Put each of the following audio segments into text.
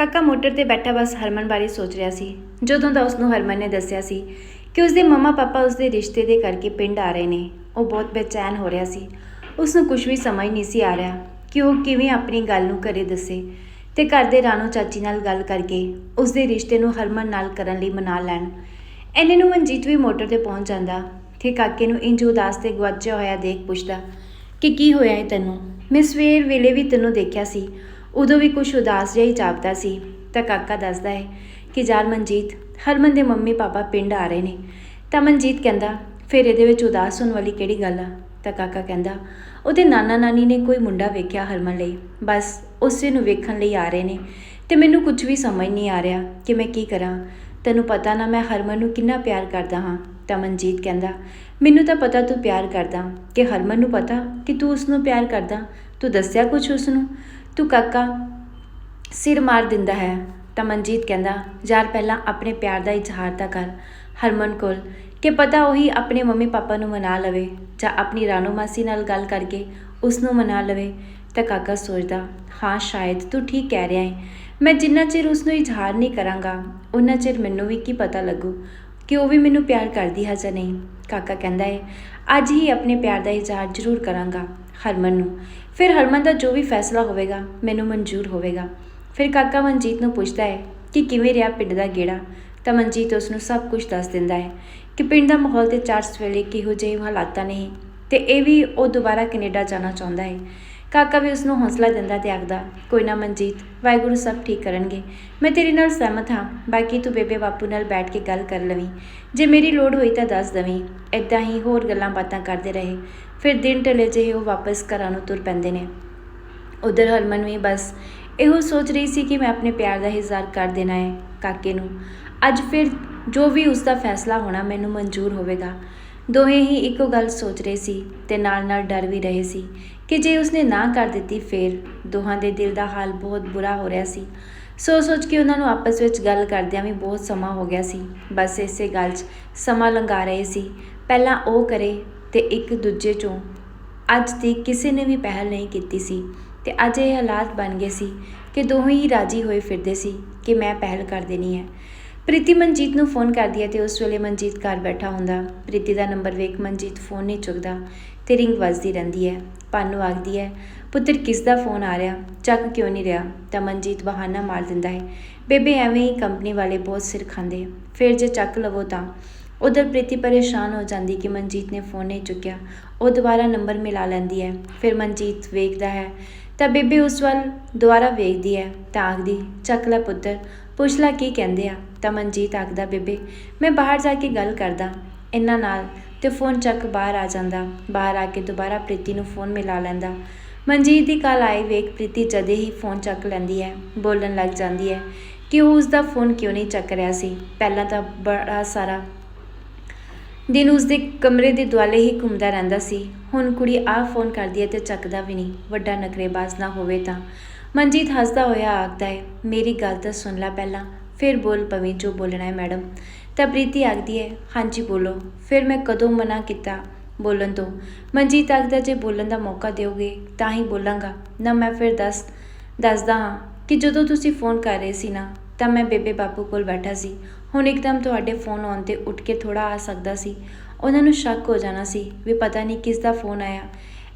ਕਾਕਾ ਮੋਟਰ ਤੇ ਬੈਠਾ ਬਸ ਹਰਮਨ ਬਾਰੇ ਸੋਚ ਰਿਹਾ ਸੀ। ਜਦੋਂ ਦਾ ਉਸਨੂੰ ਹਰਮਨ ਨੇ ਦੱਸਿਆ ਸੀ ਕਿ ਉਸਦੇ ਮੰਮਾ ਪਾਪਾ ਉਸਦੇ ਰਿਸ਼ਤੇ ਦੇ ਕਰਕੇ ਪਿੰਡ ਆ ਰਹੇ ਨੇ, ਉਹ ਬਹੁਤ ਬੇਚੈਨ ਹੋ ਰਿਹਾ ਸੀ। ਉਸਨੂੰ ਕੁਝ ਵੀ ਸਮਝ ਨਹੀਂ ਸੀ ਆ ਰਿਹਾ ਕਿ ਉਹ ਕਿਵੇਂ ਆਪਣੀ ਗੱਲ ਨੂੰ ਘਰੇ ਦੱਸੇ ਤੇ ਘਰ ਦੇ ਰਾਣੋ ਚਾਚੀ ਨਾਲ ਗੱਲ ਕਰਕੇ ਉਸਦੇ ਰਿਸ਼ਤੇ ਨੂੰ ਹਰਮਨ ਨਾਲ ਕਰਨ ਲਈ ਮਨਾ ਲੈਣ। ਐਨੇ ਨੂੰ ਮਨਜੀਤ ਵੀ ਮੋਟਰ ਤੇ ਪਹੁੰਚ ਜਾਂਦਾ ਤੇ ਕਾਕੇ ਨੂੰ ਇੰਜ ਉਦਾਸ ਤੇ ਗਵਾਚਿਆ ਹੋਇਆ ਦੇਖ ਪੁੱਛਦਾ ਕਿ ਕੀ ਹੋਇਆ ਹੈ ਤੈਨੂੰ? ਮੈਂ ਸਵੇਰ ਵੇਲੇ ਵੀ ਤੈਨੂੰ ਦੇਖਿਆ ਸੀ। ਉਦੋਂ ਵੀ ਕੁਝ ਉਦਾਸ ਜਿਹਾ ਹੀ ਜਾਪਦਾ ਸੀ। ਤਾਂ ਕਾਕਾ ਦੱਸਦਾ ਹੈ ਕਿ ਯਾਰ ਮਨਜੀਤ, ਹਰਮਨ ਦੇ ਮੰਮੀ ਪਾਪਾ ਪਿੰਡ ਆ ਰਹੇ ਨੇ। ਤਾਂ ਮਨਜੀਤ ਕਹਿੰਦਾ, ਫਿਰ ਇਹਦੇ ਵਿੱਚ ਉਦਾਸ ਹੋਣ ਵਾਲੀ ਕਿਹੜੀ ਗੱਲ ਆ? ਤਾਂ ਕਾਕਾ ਕਹਿੰਦਾ, ਉਹਦੇ ਨਾਨਾ ਨਾਨੀ ਨੇ ਕੋਈ ਮੁੰਡਾ ਵੇਖਿਆ ਹਰਮਨ ਲਈ। ਬਸ ਉਸੇ ਨੂੰ ਵੇਖਣ ਲਈ ਆ ਰਹੇ ਨੇ। ਤੇ ਮੈਨੂੰ ਕੁਝ ਵੀ ਸਮਝ ਨਹੀਂ ਆ ਰਿਹਾ ਕਿ ਮੈਂ ਕੀ ਕਰਾਂ। ਤੈਨੂੰ ਪਤਾ ਨਾ ਮੈਂ ਹਰਮਨ ਨੂੰ ਕਿੰਨਾ ਪਿਆਰ ਕਰਦਾ ਹਾਂ। ਤਾਂ ਮਨਜੀਤ ਕਹਿੰਦਾ, ਮੈਨੂੰ ਤਾਂ ਪਤਾ ਤੂੰ ਪਿਆਰ ਕਰਦਾ। ਕਿ ਹਰਮਨ ਨੂੰ ਪਤਾ ਕਿ ਤੂੰ ਉਸ ਨੂੰ ਪਿਆਰ ਕਰਦਾ। ਤੂੰ ਦੱਸਿਆ ਕੁਝ ਉਸ ਨੂੰ ਤੂੰ ਕਾਕਾ ਸਿਰ ਮਾਰ ਦਿੰਦਾ ਹੈ। ਤਾਂ ਮਨਜੀਤ ਕਹਿੰਦਾ ਯਾਰ ਪਹਿਲਾਂ ਆਪਣੇ ਪਿਆਰ ਦਾ ਇਜ਼ਹਾਰ ਤਾਂ ਕਰ, ਹਰਮਨ ਕੋਲ, ਕਿ ਪਤਾ ਉਹੀ ਆਪਣੇ ਮੰਮੀ ਪਾਪਾ ਨੂੰ ਮਨਾ ਲਵੇ, ਜਾਂ ਆਪਣੀ ਰਾਣੋ ਮਾਸੀ ਨਾਲ ਗੱਲ ਕਰਕੇ ਉਸ ਨੂੰ ਮਨਾ ਲਵੇ। ਤਾਂ ਕਾਕਾ ਸੋਚਦਾ, ਹਾਂ, ਸ਼ਾਇਦ ਤੂੰ ਠੀਕ ਕਹਿ ਰਿਹਾ ਹੈ ਮੈਂ ਜਿੰਨਾ ਚਿਰ ਉਸ ਨੂੰ ਇਜ਼ਹਾਰ ਨਹੀਂ ਕਰਾਂਗਾ ਉਨਾ ਚਿਰ ਮੈਨੂੰ ਵੀ ਕੀ ਪਤਾ ਲੱਗੂ ਕਿ ਉਹ ਵੀ ਮੈਨੂੰ ਪਿਆਰ ਕਰਦੀ ਹੈ ਜਾਂ ਨਹੀਂ। ਕਾਕਾ ਕਹਿੰਦਾ ਹੈ ਅੱਜ ਹੀ ਆਪਣੇ ਪਿਆਰ ਦਾ ਇਜ਼ਹਾਰ ਜ਼ਰੂਰ ਕਰਾਂਗਾ, ਹਰਮਨ ਨੂੰ। ਫਿਰ ਹਰਮਨ ਦਾ ਜੋ ਵੀ ਫੈਸਲਾ ਹੋਵੇਗਾ, ਮੈਨੂੰ ਮਨਜ਼ੂਰ ਹੋਵੇਗਾ। ਫਿਰ ਕਾਕਾ ਮਨਜੀਤ ਨੂੰ ਪੁੱਛਦਾ ਹੈ ਕਿ ਕਿਵੇਂ ਰਿਹਾ ਪਿੰਡ ਦਾ ਗੇੜਾ? ਤਾਂ ਮਨਜੀਤ ਉਸ ਨੂੰ ਸਭ ਕੁਝ ਦੱਸ ਦਿੰਦਾ ਹੈ ਕਿ ਪਿੰਡ ਦਾ ਮਾਹੌਲ ਤੇ ਚਾਰਜ ਵੇਲੇ ਕਿਹੋ ਜਿਹੇ ਹਾਲਾਤਾਂ ਨੇ ਤੇ ਇਹ ਵੀ ਉਹ ਦੁਬਾਰਾ ਕੈਨੇਡਾ ਜਾਣਾ ਚਾਹੁੰਦਾ ਹੈ। ਕਾਕਾ ਵੀ ਉਸ ਨੂੰ ਹੌਸਲਾ ਦਿੰਦਾ ਤੇ ਆਖਦਾ, ਕੋਈ ਨਾ ਮਨਜੀਤ, ਵਾਹਿਗੁਰੂ ਸਭ ਠੀਕ ਕਰਨਗੇ। ਮੈਂ ਤੇਰੇ ਨਾਲ ਸਹਿਮਤ ਹਾਂ, ਬਾਕੀ ਤੂੰ ਬੇਬੇ ਬਾਪੂ ਨਾਲ ਬੈਠ ਕੇ ਗੱਲ ਕਰ ਲਵੀਂ। ਜੇ ਮੇਰੀ ਲੋੜ ਹੋਈ ਤਾਂ ਦੱਸ ਦਵੀਂ। ਇਦਾਂ ਹੀ ਹੋਰ ਗੱਲਾਂ ਬਾਤਾਂ ਕਰਦੇ ਰਹੇ। ਫਿਰ ਦਿਨ ਢਲੇ ਜਿਹੇ ਉਹ ਵਾਪਸ ਘਰਾਂ ਨੂੰ ਤੁਰ ਪੈਂਦੇ ਨੇ। ਉਧਰ ਹਰਮਨ ਵੀ ਬਸ ਇਹੋ ਸੋਚ ਰਹੀ ਸੀ ਕਿ ਮੈਂ ਆਪਣੇ ਪਿਆਰ ਦਾ ਇਜ਼ਹਾਰ ਕਰ ਦੇਣਾ ਹੈ ਕਾਕੇ ਨੂੰ। ਅੱਜ ਫਿਰ ਜੋ ਵੀ ਉਸ ਦਾ ਫੈਸਲਾ ਹੋਣਾ ਮੈਨੂੰ ਮਨਜ਼ੂਰ ਹੋਵੇਗਾ। ਦੋਹੇ ਹੀ ਇੱਕੋ ਗੱਲ ਸੋਚ ਰਹੇ ਸੀ ਤੇ ਨਾਲ-ਨਾਲ ਡਰ ਵੀ ਰਹੇ ਸੀ ਕਿ ਜੇ ਉਸਨੇ ਨਾ ਕਰ ਦਿੱਤੀ ਫਿਰ ਦੋਹਾਂ ਦੇ ਦਿਲ ਦਾ ਹਾਲ ਬਹੁਤ ਬੁਰਾ ਹੋ ਰਿਹਾ ਸੀ। ਸੋਚ-ਸੋਚ ਕੇ ਉਹਨਾਂ ਨੂੰ ਆਪਸ ਵਿੱਚ ਗੱਲ ਕਰਦਿਆਂ ਵੀ ਬਹੁਤ ਸਮਾਂ ਹੋ ਗਿਆ ਸੀ। ਬਸ ਇਸੇ ਗੱਲ 'ਚ ਸਮਾਂ ਲੰਘਾ ਰਹੇ ਸੀ। ਪਹਿਲਾਂ ਉਹ ਕਰੇ ਅਤੇ ਇੱਕ ਦੂਜੇ 'ਚੋਂ ਅੱਜ ਤੱਕ ਕਿਸੇ ਨੇ ਵੀ ਪਹਿਲ ਨਹੀਂ ਕੀਤੀ ਸੀ ਅਤੇ ਅੱਜ ਇਹ ਹਾਲਾਤ ਬਣ ਗਏ ਸੀ ਕਿ ਦੋਵੇਂ ਹੀ ਰਾਜੀ ਹੋਏ ਫਿਰਦੇ ਸੀ ਕਿ ਮੈਂ ਪਹਿਲ ਕਰ ਦੇਣੀ ਹੈ। ਪ੍ਰੀਤੀ ਮਨਜੀਤ ਨੂੰ ਫੋਨ ਕਰਦੀ ਹੈ ਅਤੇ ਉਸ ਵੇਲੇ ਮਨਜੀਤ ਘਰ ਬੈਠਾ ਹੁੰਦਾ। ਪ੍ਰੀਤੀ ਦਾ ਨੰਬਰ ਵੇਖ ਮਨਜੀਤ ਫੋਨ ਨਹੀਂ ਚੁੱਕਦਾ ਤੇ ਰਿੰਗ ਵੱਜਦੀ ਰਹਿੰਦੀ ਹੈ। ਪਾਨੂ ਆਖਦੀ ਹੈ, ਪੁੱਤਰ, ਕਿਸ ਦਾ ਫੋਨ ਆ ਰਿਹਾ? ਚੱਕ ਕਿਉਂ ਨਹੀਂ ਰਿਹਾ? ਤਾਂ ਮਨਜੀਤ ਬਹਾਨਾ ਮਾਰ ਦਿੰਦਾ ਹੈ, ਬੇਬੇ, ਐਵੇਂ ਹੀ ਕੰਪਨੀ ਵਾਲੇ ਬਹੁਤ ਸਿਰ ਖਾਂਦੇ ਫਿਰ ਜੇ ਚੱਕ ਲਵੋ ਤਾਂ। ਉਧਰ ਪ੍ਰੀਤੀ ਪਰੇਸ਼ਾਨ ਹੋ ਜਾਂਦੀ ਕਿ ਮਨਜੀਤ ਨੇ ਫੋਨ ਨਹੀਂ ਚੁੱਕਿਆ। ਉਹ ਦੁਬਾਰਾ ਨੰਬਰ ਮਿਲਾ ਲੈਂਦੀ ਹੈ। ਫਿਰ ਮਨਜੀਤ ਵੇਖਦਾ ਹੈ। ਤਾਂ ਬੇਬੇ ਉਸ ਵੱਲ ਦੁਬਾਰਾ ਵੇਖਦੀ ਹੈ। ਤਾਂ ਆਖਦੀ, ਚੱਕ ਲੈ ਪੁੱਤਰ, ਪੁੱਛ ਲੈ ਕੀ ਕਹਿੰਦੇ ਆ? ਤਾਂ ਮਨਜੀਤ ਆਖਦਾ, ਬੇਬੇ, ਮੈਂ ਬਾਹਰ ਜਾ ਕੇ ਗੱਲ ਕਰਦਾ। ਇਹਨਾਂ ਨਾਲ ਤੇ ਫੋਨ ਚੱਕ ਬਾਹਰ ਆ ਜਾਂਦਾ। ਬਾਹਰ ਆ ਕੇ ਦੁਬਾਰਾ ਪ੍ਰੀਤੀ ਨੂੰ ਫੋਨ ਮਿਲਾ ਲੈਂਦਾ। ਮਨਜੀਤ ਦੀ ਕਾਲ ਆਈ ਵੇਖ ਪ੍ਰੀਤੀ ਜਦੇ ਹੀ ਫੋਨ ਚੱਕ ਲੈਂਦੀ ਹੈ। ਬੋਲਣ ਲੱਗ ਜਾਂਦੀ ਹੈ ਕਿ ਉਹ ਉਸ ਦਾ ਫੋਨ ਕਿਉਂ ਨਹੀਂ ਚੱਕ ਰਿਹਾ ਸੀ? ਪਹਿਲਾਂ ਤਾਂ ਬੜਾ ਸਾਰਾ ਦਿਨ ਉਸ ਦੇ ਕਮਰੇ ਦੇ ਦੁਆਲੇ ਹੀ ਘੁੰਮਦਾ ਰਹਿੰਦਾ ਸੀ। ਹੁਣ ਕੁੜੀ ਆ ਫੋਨ ਕਰਦੀ ਹੈ ਤੇ ਚੱਕਦਾ ਵੀ ਨਹੀਂ। ਵੱਡਾ ਨਖਰੇਬਾਜ਼ ਨਾ ਹੋਵੇ ਤਾਂ। ਮਨਜੀਤ ਹੱਸਦਾ ਹੋਇਆ ਆਖਦਾ ਹੈ, ਮੇਰੀ ਗੱਲ ਤਾਂ ਸੁਣ ਲੈ ਪਹਿਲਾਂ। ਫਿਰ ਬੋਲ ਪਵੇਂ ਜੋ ਬੋਲਣਾ ਹੈ, ਮੈਡਮ। ਤਾਂ ਪ੍ਰੀਤੀ ਆਖਦੀ ਹੈ, ਹਾਂਜੀ, ਬੋਲੋ। ਫਿਰ ਮੈਂ ਕਦੋਂ ਮਨਾ ਕੀਤਾ ਬੋਲਣ ਤੋਂ? ਮਨਜੀਤ ਆਖਦਾ, ਜੇ ਬੋਲਣ ਦਾ ਮੌਕਾ ਦਿਓਗੇ, ਤਾਂ ਹੀ ਬੋਲਾਂਗਾ। ਨਾ ਮੈਂ ਫਿਰ ਦੱਸ, ਦੱਸਦਾ ਹਾਂ ਕਿ ਜਦੋਂ ਤੁਸੀਂ ਫੋਨ ਕਰ ਰਹੇ ਸੀ ਨਾ, ਤਾਂ ਮੈਂ ਬੇਬੇ ਬਾਪੂ ਕੋਲ ਬੈਠਾ ਸੀ। ਹੁਣ ਇੱਕਦਮ ਤੁਹਾਡੇ ਫੋਨ ਆਉਣ ਤੇ ਉੱਠ ਕੇ ਥੋੜਾ ਆ ਸਕਦਾ ਸੀ। ਉਹਨਾਂ ਨੂੰ ਸ਼ੱਕ ਹੋ ਜਾਣਾ ਸੀ ਵੀ ਪਤਾ ਨਹੀਂ ਕਿਸ ਦਾ ਫੋਨ ਆਇਆ।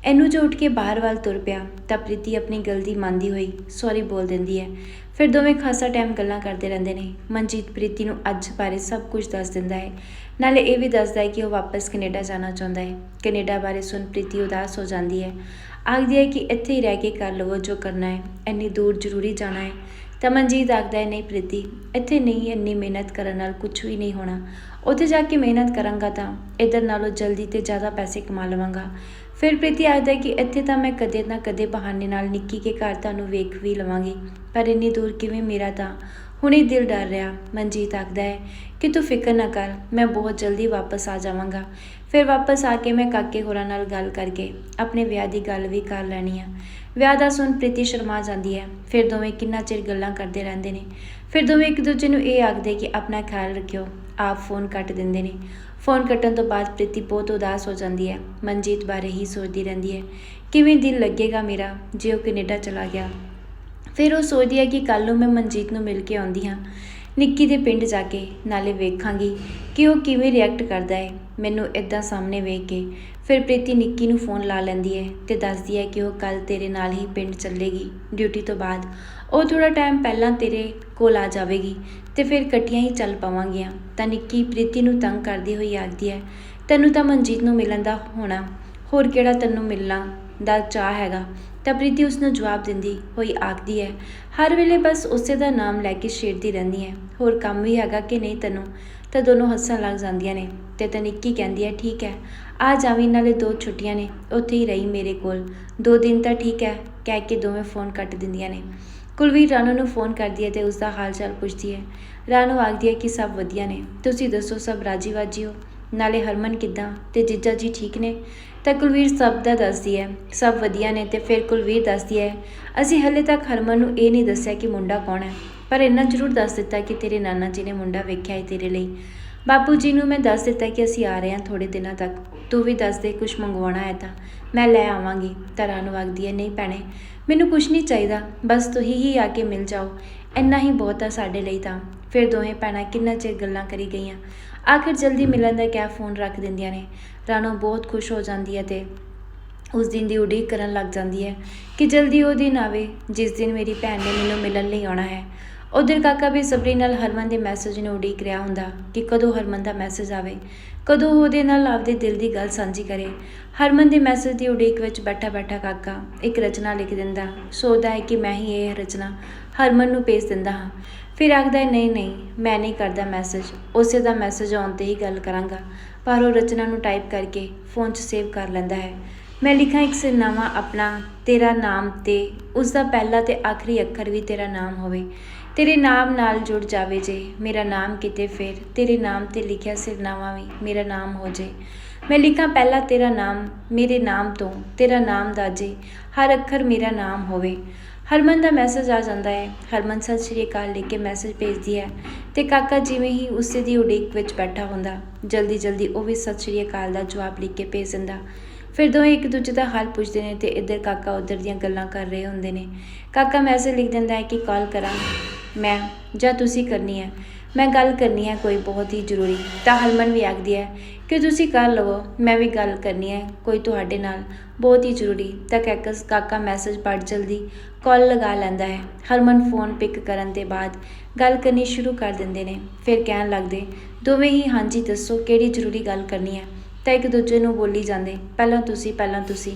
ਇਹਨੂੰ ਜੋ ਉੱਠ ਕੇ ਬਾਹਰ ਵੱਲ ਤੁਰ ਪਿਆ, ਤਾਂ ਪ੍ਰੀਤੀ ਆਪਣੀ ਗਲਤੀ ਮੰਨਦੀ ਹੋਈ ਸੌਰੀ ਬੋਲ ਦਿੰਦੀ ਹੈ। ਫਿਰ ਦੋਵੇਂ ਖਾਸਾ ਟਾਈਮ ਗੱਲਾਂ ਕਰਦੇ ਰਹਿੰਦੇ ਨੇ। ਮਨਜੀਤ ਪ੍ਰੀਤੀ ਨੂੰ ਅੱਜ ਬਾਰੇ ਸਭ ਕੁਝ ਦੱਸ ਦਿੰਦਾ ਹੈ। ਨਾਲੇ ਇਹ ਵੀ ਦੱਸਦਾ ਹੈ ਕਿ ਉਹ ਵਾਪਸ ਕੈਨੇਡਾ ਜਾਣਾ ਚਾਹੁੰਦਾ ਹੈ। ਕੈਨੇਡਾ ਬਾਰੇ ਸੁਣ ਪ੍ਰੀਤੀ ਉਦਾਸ ਹੋ ਜਾਂਦੀ ਹੈ। ਆਖਦੀ ਹੈ ਕਿ ਇੱਥੇ ਹੀ ਰਹਿ ਕੇ ਕਰ ਲਵੋ ਜੋ ਕਰਨਾ ਹੈ। ਇੰਨੀ ਦੂਰ ਜ਼ਰੂਰੀ ਜਾਣਾ ਹੈ। ਤਾਂ ਮਨਜੀਤ ਆਖਦਾ ਹੈ, ਨਹੀਂ ਪ੍ਰੀਤੀ, ਇੱਥੇ ਨਹੀਂ, ਇੰਨੀ ਮਿਹਨਤ ਕਰਨ ਨਾਲ ਕੁਝ ਵੀ ਨਹੀਂ ਹੋਣਾ। ਉੱਥੇ ਜਾ ਕੇ ਮਿਹਨਤ ਕਰਾਂਗਾ ਤਾਂ, ਇਧਰ ਨਾਲੋਂ ਜਲਦੀ ਤੇ ਜ਼ਿਆਦਾ ਪੈਸੇ ਕਮਾ ਲਵਾਂਗਾ। ਫਿਰ ਪ੍ਰੀਤੀ ਆਖਦਾ ਹੈ ਕਿ ਇੱਥੇ ਤਾਂ ਮੈਂ ਕਦੇ ਨਾ ਕਦੇ ਬਹਾਨੇ ਨਾਲ ਨਿੱਕੀ ਕੇ ਘਰ ਤੁਹਾਨੂੰ ਵੇਖ ਵੀ ਲਵਾਂਗੀ, ਪਰ ਇੰਨੀ ਦੂਰ ਕਿਵੇਂ ਮੇਰਾ ਤਾਂ? ਹੁਣੇ ਦਿਲ ਡਰ ਰਿਹਾ, ਮਨਜੀਤ ਆਖਦਾ ਹੈ ਕਿ ਤੂੰ ਫਿਕਰ ਨਾ ਕਰ, ਮੈਂ ਬਹੁਤ ਜਲਦੀ ਵਾਪਸ ਆ ਜਾਵਾਂਗਾ। ਫਿਰ ਵਾਪਸ ਆ ਕੇ ਮੈਂ ਕਾਕੇ ਹੋਰਾਂ ਨਾਲ ਗੱਲ ਕਰਕੇ ਆਪਣੇ ਵਿਆਹ ਦੀ ਗੱਲ ਵੀ ਕਰ ਲੈਣੀ ਆ। ਵਿਆਹ ਦਾ ਸੁਣ ਪ੍ਰੀਤੀ ਸ਼ਰਮਾ ਜਾਂਦੀ ਹੈ। ਫਿਰ ਦੋਵੇਂ ਕਿੰਨਾ ਚਿਰ ਗੱਲਾਂ ਕਰਦੇ ਰਹਿੰਦੇ ਨੇ। ਫਿਰ ਦੋਵੇਂ ਇੱਕ ਦੂਜੇ ਨੂੰ ਇਹ ਆਖਦੇ ਕਿ ਆਪਣਾ ਖਿਆਲ ਰੱਖਿਓ, ਆਪ ਫੋਨ ਕੱਟ ਦਿੰਦੇ ਨੇ। ਫੋਨ ਕੱਟਣ ਤੋਂ ਬਾਅਦ ਪ੍ਰੀਤੀ ਬਹੁਤ ਉਦਾਸ ਹੋ ਜਾਂਦੀ ਹੈ। ਮਨਜੀਤ ਬਾਰੇ ਹੀ ਸੋਚਦੀ ਰਹਿੰਦੀ ਹੈ, ਕਿਵੇਂ ਦਿਲ ਲੱਗੇਗਾ ਮੇਰਾ ਜੇ ਉਹ ਕੈਨੇਡਾ ਚਲਾ ਗਿਆ? ਫਿਰ ਉਹ ਸੋਚਦੀ ਹੈ ਕਿ ਕੱਲ ਨੂੰ ਮੈਂ ਮਨਜੀਤ ਨੂੰ ਮਿਲ ਕੇ ਆਉਂਦੀ ਹਾਂ। ਨਿੱਕੀ ਦੇ ਪਿੰਡ ਜਾ ਕੇ ਨਾਲੇ ਵੇਖਾਂਗੀ ਕਿ ਉਹ ਕਿਵੇਂ ਰਿਐਕਟ ਕਰਦਾ ਹੈ। ਮੈਨੂੰ ਇਦਾਂ ਸਾਹਮਣੇ ਵੇਖ ਕੇ ਫਿਰ ਪ੍ਰੀਤੀ ਨਿੱਕੀ ਨੂੰ ਫੋਨ ਲਾ ਲੈਂਦੀ ਹੈ ਤੇ ਦੱਸਦੀ ਹੈ ਕਿ ਉਹ ਕੱਲ ਤੇਰੇ ਨਾਲ ਹੀ ਪਿੰਡ ਚੱਲੇਗੀ। ਡਿਊਟੀ ਤੋਂ ਬਾਅਦ ਉਹ ਥੋੜਾ ਟਾਈਮ ਪਹਿਲਾਂ ਤੇਰੇ ਕੋਲ ਆ ਜਾਵੇਗੀ ਤੇ ਫਿਰ ਇਕੱਠੀਆਂ ਹੀ ਚੱਲ ਪਾਵਾਂਗੀਆਂ। ਤਾਂ ਨਿੱਕੀ ਪ੍ਰੀਤੀ ਨੂੰ ਤੰਗ ਕਰਦੀ ਹੋਈ ਆਖਦੀ ਹੈ, ਤੈਨੂੰ ਤਾਂ ਮਨਜੀਤ ਨੂੰ ਮਿਲਣ ਦਾ ਹੋਣਾ। ਹੋਰ ਕਿਹੜਾ ਤੈਨੂੰ ਮਿਲਣਾ ਦਾ ਚਾਹ ਹੈਗਾ? ਤਾਂ ਪ੍ਰੀਤੀ ਉਸ ਨੂੰ ਜਵਾਬ ਦਿੰਦੀ ਹੋਈ ਆਖਦੀ ਹੈ, ਹਰ ਵੇਲੇ ਬਸ ਉਸੇ ਦਾ ਨਾਮ ਲੈ ਕੇ ਛੇੜਦੀ ਰਹਿੰਦੀ ਹੈ। ਹੋਰ ਕੰਮ ਵੀ ਹੈਗਾ ਕਿ ਨਹੀਂ ਤੈਨੂੰ? ਤਾਂ ਦੋਨੋਂ ਹੱਸਣ ਲੱਗ ਜਾਂਦੀਆਂ ਨੇ ਤੇ ਤਾਂ ਨਿੱਕੀ ਕਹਿੰਦੀ ਹੈ, ਠੀਕ ਹੈ, ਆ ਜਾਵੀਂ ਨਾਲੇ ਦੋ ਛੁੱਟੀਆਂ ਨੇ, ਉੱਥੇ ਹੀ ਰਹੀ ਮੇਰੇ ਕੋਲ। ਦੋ ਦਿਨ ਤਾਂ ਠੀਕ ਹੈ, ਕਹਿ ਕੇ ਦੋਵੇਂ ਫੋਨ ਕੱਟ ਦਿੰਦੀਆਂ ਨੇ। ਕੁਲਵੀਰ ਰਾਣੋ ਨੂੰ ਫੋਨ ਕਰਦੀ ਹੈ ਤੇ ਉਸ ਦਾ ਹਾਲ ਚਾਲ ਪੁੱਛਦੀ ਹੈ। ਰਾਣੋ ਆਖਦੀ ਹੈ ਕਿ ਸਭ ਵਧੀਆ ਨੇ। ਤੁਸੀਂ ਦੱਸੋ ਸਭ ਰਾਜੀ ਵਾਜੀ ਹੋ? ਨਾਲੇ ਹਰਮਨ ਕਿੱਦਾਂ? ਤੇ ਜੀਜਾ ਜੀ ਠੀਕ ਨੇ? ਤਾਂ ਕੁਲਵੀਰ ਸਭ ਦਾ ਦੱਸਦੀ ਹੈ। ਸਭ ਵਧੀਆ ਨੇ ਤੇ ਫਿਰ ਕੁਲਵੀਰ ਦੱਸਦੀ ਹੈ, ਅਸੀਂ ਹਲੇ ਤੱਕ ਹਰਮਨ ਨੂੰ ਇਹ ਨਹੀਂ ਦੱਸਿਆ ਕਿ ਮੁੰਡਾ ਕੌਣ ਹੈ, ਪਰ ਇੰਨਾ ਜ਼ਰੂਰ ਦੱਸ ਦਿੱਤਾ ਕਿ ਤੇਰੇ ਨਾਨਾ ਜੀ ਨੇ ਮੁੰਡਾ ਵੇਖਿਆ ਹੈ ਤੇਰੇ ਲਈ। ਬਾਪੂ ਜੀ ਨੂੰ ਮੈਂ ਦੱਸ ਦਿੱਤਾ ਕਿ ਅਸੀਂ ਆ ਰਹੇ ਹਾਂ ਥੋੜੇ ਦਿਨਾਂ ਤੱਕ। ਤੂੰ ਵੀ ਦੱਸ ਦੇ ਕੁਝ ਮੰਗਵਾਉਣਾ ਹੈ ਤਾਂ। ਮੈਂ ਲੈ ਆਵਾਂਗੀ। ਤਾਂ ਨੂੰ ਆਖਦੀ ਹੈ, ਨਹੀਂ ਭੈਣੇ, ਮੈਨੂੰ ਕੁਝ ਨਹੀਂ ਚਾਹੀਦਾ। ਬਸ ਤੁਸੀਂ ਹੀ ਆ ਕੇ ਮਿਲ ਜਾਓ। ਇੰਨਾ ਹੀ ਬਹੁਤ ਆ ਸਾਡੇ ਲਈ ਤਾਂ। ਫਿਰ ਦੋਵੇਂ ਭੈਣਾਂ ਕਿੰਨਾ ਚਿਰ ਗੱਲਾਂ ਕਰੀ ਗਈਆਂ। ਆਖਿਰ ਜਲਦੀ ਮਿਲਣ ਦਾ ਕਹਿ ਫੋਨ ਰੱਖ ਦਿੰਦੀਆਂ ਨੇ। ਰਾਣੋ ਬਹੁਤ ਖੁਸ਼ ਹੋ ਜਾਂਦੀ ਹੈ ਤੇ ਉਸ ਦਿਨ ਦੀ ਉਡੀਕ ਕਰਨ ਲੱਗ ਜਾਂਦੀ ਹੈ ਕਿ ਜਲਦੀ ਉਹ ਦਿਨ ਆਵੇ, ਜਿਸ ਦਿਨ ਮੇਰੀ ਭੈਣ ਨੇ ਮੈਨੂੰ ਮਿਲਣ ਲਈ ਆਉਣਾ ਹੈ। ਉਧਰ ਕਾਕਾ ਵੀ ਸਬਰੀ ਨਾਲ ਹਰਮਨ ਦੇ ਮੈਸੇਜ ਨੂੰ ਉਡੀਕ ਰਿਹਾ ਹੁੰਦਾ ਕਿ ਕਦੋਂ ਹਰਮਨ ਦਾ ਮੈਸੇਜ ਆਵੇ, ਕਦੋਂ ਉਹਦੇ ਨਾਲ ਆਪਦੇ ਦਿਲ ਦੀ ਗੱਲ ਸਾਂਝੀ ਕਰੇ। ਹਰਮਨ ਦੇ ਮੈਸੇਜ ਦੀ ਉਡੀਕ ਵਿੱਚ ਬੈਠਾ ਬੈਠਾ ਕਾਕਾ ਇੱਕ ਰਚਨਾ ਲਿਖ ਦਿੰਦਾ, ਸੋਚਦਾ ਹੈ ਕਿ ਮੈਂ ਹੀ ਇਹ ਰਚਨਾ ਹਰਮਨ ਨੂੰ ਭੇਜ ਦਿੰਦਾ ਹਾਂ। ਫਿਰ ਆਖਦਾ ਹੈ, ਨਹੀਂ ਨਹੀਂ, ਮੈਂ ਨਹੀਂ ਕਰਦਾ ਮੈਸੇਜ ਉਸੇ ਦਾ ਮੈਸੇਜ ਆਉਣ ਤੇ ਹੀ ਗੱਲ ਕਰਾਂਗਾ। ਪਰ ਉਹ ਰਚਨਾ ਨੂੰ ਟਾਈਪ ਕਰਕੇ ਫੋਨ 'ਚ ਸੇਵ ਕਰ ਲੈਂਦਾ ਹੈ। ਮੈਂ ਲਿਖਾਂ ਇੱਕ ਸਿਰਨਾਮਾ ਆਪਣਾ, ਤੇਰਾ ਨਾਮ ਤੇ ਉਸ ਦਾ ਪਹਿਲਾ ਤੇ ਆਖਰੀ ਅੱਖਰ ਵੀ ਤੇਰਾ ਨਾਮ ਹੋਵੇ। ਤੇਰੇ ਨਾਮ ਨਾਲ ਜੁੜ ਜਾਵੇ ਜੇ, ਮੇਰਾ ਨਾਮ ਕਿਤੇ ਫਿਰ, ਤੇਰੇ ਨਾਮ ਤੇ ਲਿਖਿਆ ਸਿਰਨਾਮਾ ਵੀ ਮੇਰਾ ਨਾਮ ਹੋ ਜੇ। ਮੈਂ ਲਿਖਾਂ ਪਹਿਲਾ ਤੇਰਾ ਨਾਮ ਮੇਰੇ ਨਾਮ ਤੋਂ, ਤੇਰਾ ਨਾਮ ਦਾ ਜੇ, ਹਰ ਅੱਖਰ ਮੇਰਾ ਨਾਮ ਹੋਵੇ। ਹਰਮਨ ਦਾ ਮੈਸੇਜ ਆ ਜਾਂਦਾ ਹੈ। ਹਰਮਨ ਸਤਿ ਸ਼੍ਰੀ ਅਕਾਲ ਲਿਖ ਕੇ ਮੈਸੇਜ ਭੇਜਦੀ ਹੈ ਤੇ ਕਾਕਾ ਜਿਵੇਂ ਹੀ ਉਸੇ ਦੀ ਉਡੀਕ ਵਿੱਚ ਬੈਠਾ ਹੁੰਦਾ, ਜਲਦੀ ਜਲਦੀ ਉਹ ਵੀ ਸਤਿ ਸ਼੍ਰੀ ਅਕਾਲ ਦਾ ਜਵਾਬ ਲਿਖ ਕੇ ਭੇਜ ਦਿੰਦਾ। ਫਿਰ ਦੋਵੇਂ ਇੱਕ ਦੂਜੇ ਦਾ ਹਾਲ ਪੁੱਛਦੇ ਨੇ ਤੇ ਇੱਧਰ ਕਾਕਾ ਉੱਧਰ ਦੀਆਂ ਗੱਲਾਂ ਕਰ ਰਹੇ ਹੁੰਦੇ ਨੇ। ਕਾਕਾ ਮੈਸੇਜ ਲਿਖ ਦਿੰਦਾ ਹੈ ਕਿ ਕਾਲ ਕਰਾਂ। ਮੈਂ, ਜਾਂ ਤੁਸੀਂ ਕਰਨੀ ਹੈ। ਮੈਂ ਗੱਲ ਕਰਨੀ ਹੈ ਕੋਈ ਬਹੁਤ ਹੀ ਜ਼ਰੂਰੀ। ਤਾਂ ਹਰਮਨ ਵੀ ਆਖਦੀ ਹੈ ਕਿ ਤੁਸੀਂ ਕਰ ਲਵੋ, ਮੈਂ ਵੀ ਗੱਲ ਕਰਨੀ ਹੈ ਕੋਈ ਤੁਹਾਡੇ ਨਾਲ ਬਹੁਤ ਹੀ ਜ਼ਰੂਰੀ। ਤਾਂ ਕੈਕਸ, ਕਾਕਾ ਮੈਸੇਜ ਪੜ੍ਹ ਜਲਦੀ ਕਾਲ ਲਗਾ ਲੈਂਦਾ ਹੈ। ਹਰਮਨ ਫੋਨ ਪਿਕ ਕਰਨ ਦੇ ਬਾਅਦ ਗੱਲ ਕਰਨੀ ਸ਼ੁਰੂ ਕਰ ਦਿੰਦੇ ਨੇ। ਫਿਰ ਕਹਿਣ ਲੱਗਦੇ, ਦੋਵੇਂ ਹੀ, ਹਾਂਜੀ, ਦੱਸੋ, ਕਿਹੜੀ ਜ਼ਰੂਰੀ ਗੱਲ ਕਰਨੀ ਹੈ? ਤਾਂ ਇੱਕ ਦੂਜੇ ਨੂੰ ਬੋਲੀ ਜਾਂਦੇ, ਪਹਿਲਾਂ ਤੁਸੀਂ ਪਹਿਲਾਂ ਤੁਸੀਂ।